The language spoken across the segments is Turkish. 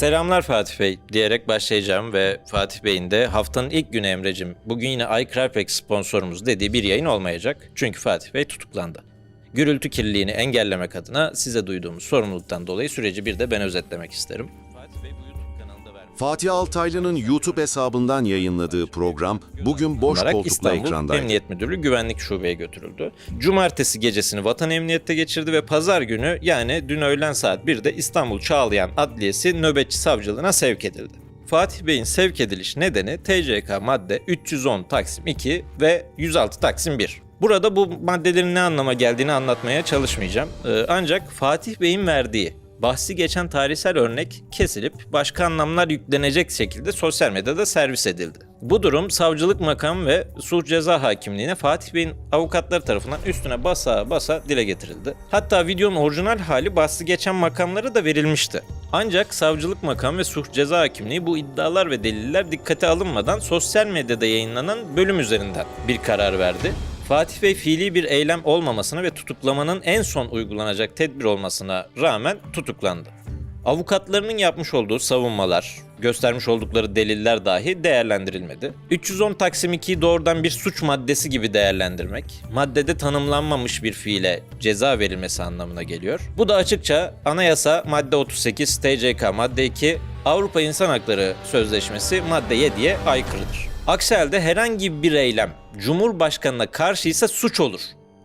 Selamlar Fatih Bey diyerek başlayacağım ve Fatih Bey'in de haftanın ilk günü Emre'cim bugün yine iCarpex sponsorumuz dediği bir yayın olmayacak. Çünkü Fatih Bey tutuklandı. Gürültü kirliliğini engellemek adına size duyduğumuz sorumluluktan dolayı süreci bir de ben özetlemek isterim. Fatih Altaylı'nın YouTube hesabından yayınladığı program bugün boş olarak koltukla İstanbul ekrandaydı. Emniyet Müdürlüğü Güvenlik Şube'ye götürüldü. Cumartesi gecesini Vatan Emniyet'te geçirdi ve pazar günü yani dün öğlen saat 1'de İstanbul Çağlayan Adliyesi nöbetçi savcılığına sevk edildi. Fatih Bey'in sevk ediliş nedeni TCK madde 310 Taksim 2 ve 106 Taksim 1. Burada bu maddelerin ne anlama geldiğini anlatmaya çalışmayacağım. Ee, ancak Fatih Bey'in verdiği bahsi geçen tarihsel örnek kesilip başka anlamlar yüklenecek şekilde sosyal medyada servis edildi. Bu durum savcılık makam ve suç ceza hakimliğine Fatih Bey'in avukatları tarafından üstüne basa basa dile getirildi. Hatta videonun orijinal hali bahsi geçen makamlara da verilmişti. Ancak savcılık makam ve suç ceza hakimliği bu iddialar ve deliller dikkate alınmadan sosyal medyada yayınlanan bölüm üzerinden bir karar verdi. Fatih Bey fiili bir eylem olmamasına ve tutuklamanın en son uygulanacak tedbir olmasına rağmen tutuklandı. Avukatlarının yapmış olduğu savunmalar, göstermiş oldukları deliller dahi değerlendirilmedi. 310 Taksim 2'yi doğrudan bir suç maddesi gibi değerlendirmek, maddede tanımlanmamış bir fiile ceza verilmesi anlamına geliyor. Bu da açıkça anayasa madde 38, TCK madde 2, Avrupa İnsan Hakları Sözleşmesi madde 7'ye aykırıdır. Aksi halde herhangi bir eylem Cumhurbaşkanına karşıysa suç olur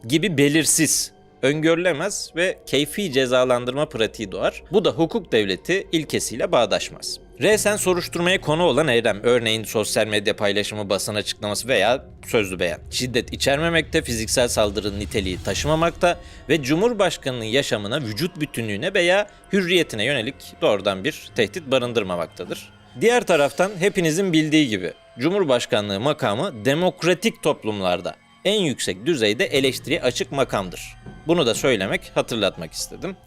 gibi belirsiz, öngörülemez ve keyfi cezalandırma pratiği doğar. Bu da hukuk devleti ilkesiyle bağdaşmaz. Resen soruşturmaya konu olan eylem, örneğin sosyal medya paylaşımı, basın açıklaması veya sözlü beyan, şiddet içermemekte, fiziksel saldırının niteliği taşımamakta ve Cumhurbaşkanının yaşamına, vücut bütünlüğüne veya hürriyetine yönelik doğrudan bir tehdit barındırmamaktadır. Diğer taraftan hepinizin bildiği gibi Cumhurbaşkanlığı makamı demokratik toplumlarda en yüksek düzeyde eleştiriye açık makamdır. Bunu da söylemek, hatırlatmak istedim.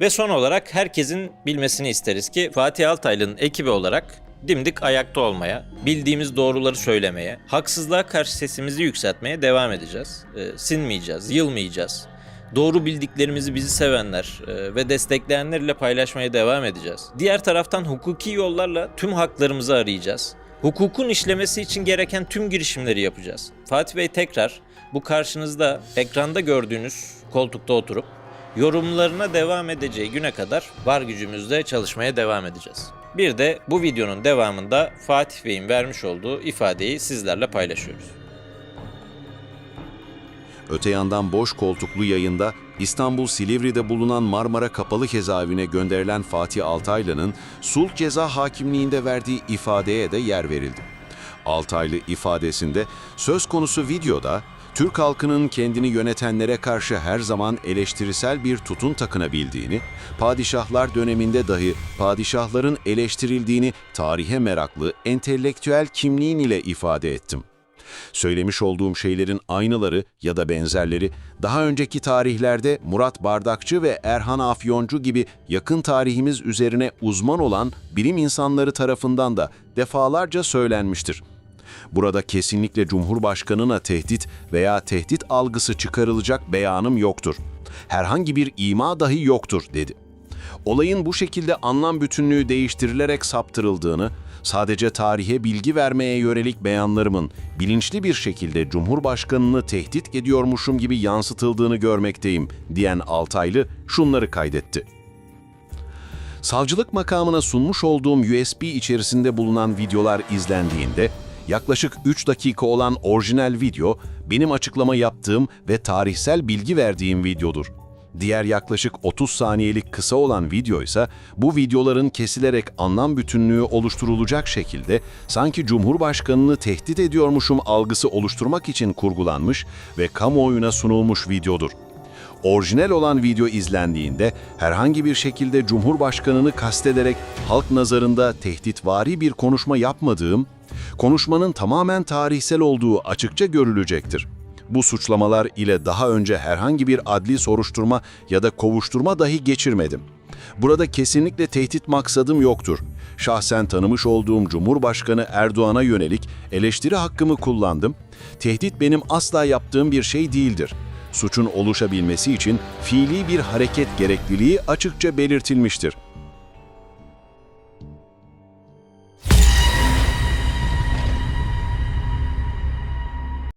Ve son olarak herkesin bilmesini isteriz ki Fatih Altaylı'nın ekibi olarak dimdik ayakta olmaya, bildiğimiz doğruları söylemeye, haksızlığa karşı sesimizi yükseltmeye devam edeceğiz. Ee, sinmeyeceğiz, yılmayacağız. Doğru bildiklerimizi bizi sevenler e, ve destekleyenlerle paylaşmaya devam edeceğiz. Diğer taraftan hukuki yollarla tüm haklarımızı arayacağız. Hukukun işlemesi için gereken tüm girişimleri yapacağız. Fatih Bey tekrar bu karşınızda ekranda gördüğünüz koltukta oturup yorumlarına devam edeceği güne kadar var gücümüzle çalışmaya devam edeceğiz. Bir de bu videonun devamında Fatih Bey'in vermiş olduğu ifadeyi sizlerle paylaşıyoruz. Öte yandan boş koltuklu yayında İstanbul Silivri'de bulunan Marmara Kapalı Cezaevine gönderilen Fatih Altaylı'nın sulh ceza hakimliğinde verdiği ifadeye de yer verildi. Altaylı ifadesinde söz konusu videoda Türk halkının kendini yönetenlere karşı her zaman eleştirisel bir tutun takınabildiğini, padişahlar döneminde dahi padişahların eleştirildiğini tarihe meraklı, entelektüel kimliğin ile ifade ettim. Söylemiş olduğum şeylerin aynıları ya da benzerleri daha önceki tarihlerde Murat Bardakçı ve Erhan Afyoncu gibi yakın tarihimiz üzerine uzman olan bilim insanları tarafından da defalarca söylenmiştir. Burada kesinlikle Cumhurbaşkanına tehdit veya tehdit algısı çıkarılacak beyanım yoktur. Herhangi bir ima dahi yoktur dedi. Olayın bu şekilde anlam bütünlüğü değiştirilerek saptırıldığını, sadece tarihe bilgi vermeye yönelik beyanlarımın bilinçli bir şekilde Cumhurbaşkanını tehdit ediyormuşum gibi yansıtıldığını görmekteyim diyen Altaylı şunları kaydetti. Savcılık makamına sunmuş olduğum USB içerisinde bulunan videolar izlendiğinde yaklaşık 3 dakika olan orijinal video benim açıklama yaptığım ve tarihsel bilgi verdiğim videodur. Diğer yaklaşık 30 saniyelik kısa olan video ise bu videoların kesilerek anlam bütünlüğü oluşturulacak şekilde sanki Cumhurbaşkanını tehdit ediyormuşum algısı oluşturmak için kurgulanmış ve kamuoyuna sunulmuş videodur. Orijinal olan video izlendiğinde herhangi bir şekilde Cumhurbaşkanını kastederek halk nazarında tehditvari bir konuşma yapmadığım, konuşmanın tamamen tarihsel olduğu açıkça görülecektir. Bu suçlamalar ile daha önce herhangi bir adli soruşturma ya da kovuşturma dahi geçirmedim. Burada kesinlikle tehdit maksadım yoktur. Şahsen tanımış olduğum Cumhurbaşkanı Erdoğan'a yönelik eleştiri hakkımı kullandım. Tehdit benim asla yaptığım bir şey değildir. Suçun oluşabilmesi için fiili bir hareket gerekliliği açıkça belirtilmiştir.